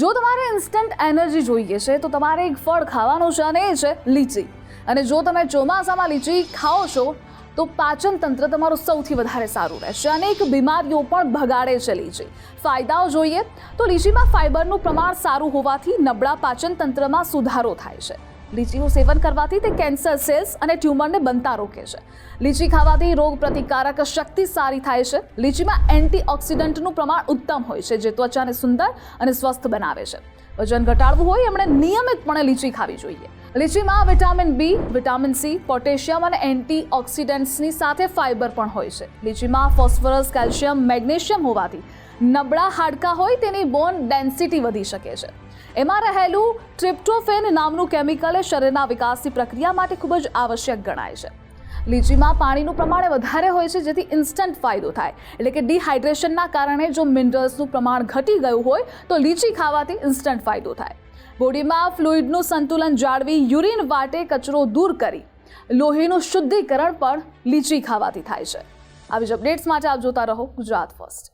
જો તમારે instant energy જોઈએ છે, તો તમારે એક ફળ ખાવાનું છે અને એ છે લીચી. અને જો તમે ચોમાસામાં લીચી ખાઓ છો, તો પાચન તંત્ર તમારું સૌથી વધારે સારું રહેશે અનેક બીમારીઓ પણ ભગાડે છે લીચી. ફાયદાઓ જોઈએ, તો લીચીમાં ફાઇબરનું પ્રમાણ સારું હોવાથી નબળા પાચન તંત્રમાં સુધારો થાય છે. લીચીનું સેવન કરવાથી તે કેન્સર સેલ્સ અને ટ્યુમરને બનતા રોકે છે. લીચી ખાવાથી રોગ પ્રતિકારક શક્તિ સારી થાય છે. લીચીમાં એન્ટીઓક્સિડન્ટનું પ્રમાણ ઉત્તમ હોય છે, જે ત્વચાને સુંદર અને સ્વસ્થ બનાવે છે. વજન ઘટાડવું હોય એમણે નિયમિતપણે લીચી ખાવી જોઈએ. લીચીમાં vitamin B, vitamin C, potassium અને એન્ટીઓક્સિડન્ટ્સની સાથે ફાઇબર પણ હોય છે. લીચીમાં ફોસ્ફરસ, કેલ્શિયમ, મેગ્નેશિયમ હોવાથી નબળા હાડકાં હોય તેની બોન ડેન્સિટી વધી શકે છે. એમાં રહેલું ટ્રિપ્ટોફેન નામનું કેમિકલ શરીરના વિકાસની પ્રક્રિયા માટે ખૂબ જ આવશ્યક ગણાય છે. લીચીમાં પાણીનું પ્રમાણ વધારે હોય છે, જેથી ઇન્સ્ટન્ટ ફાયદો થાય. એટલે કે ડિહાઇડ્રેશનના કારણે જો મિનરલ્સનું પ્રમાણ ઘટી ગયું હોય, તો લીચી ખાવાથી ઇન્સ્ટન્ટ ફાયદો થાય. બોડીમાં ફ્લુઇડનું સંતુલન જાળવી યુરિન વાટે કચરો દૂર કરી લોહીનું શુદ્ધિકરણ પણ લીચી ખાવાથી થાય છે. આવી જ અપડેટ્સ માટે આપ જોતા રહો ગુજરાત ફર્સ્ટ.